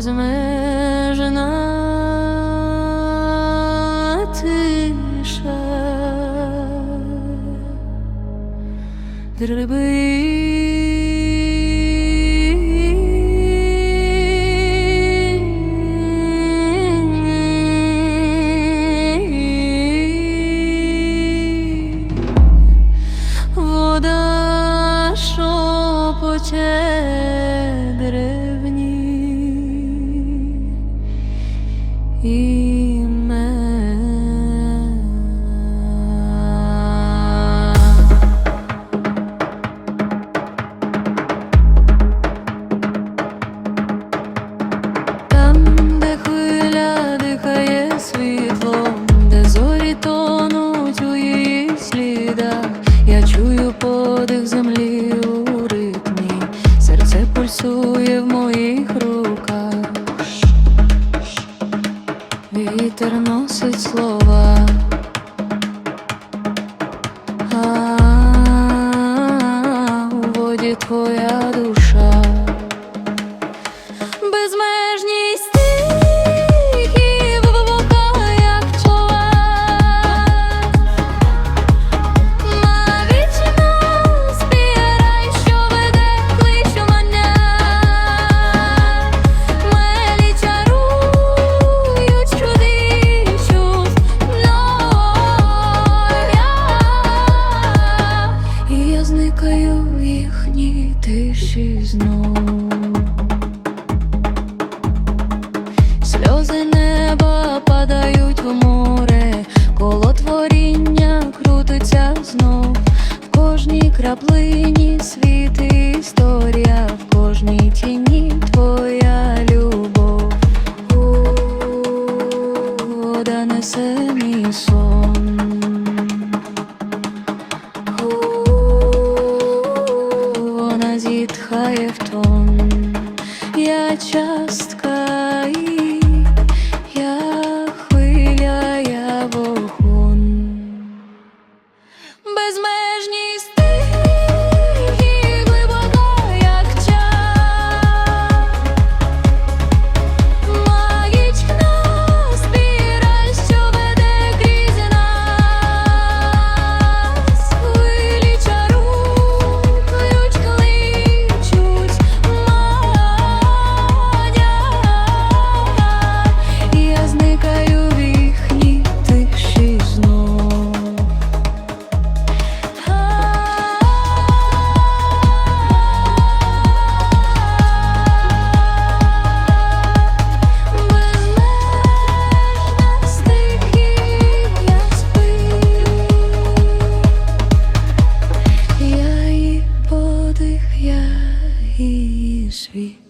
безмежна тиша. Вода шопоче вітер носить слова. А у воді твоя зникаю в їхній тиші знов. Сльози неба падають в море, коло творіння крутиться знов. В кожній краплині світ історія, в кожній тіні твоя зітхає в тон. Я частка і Я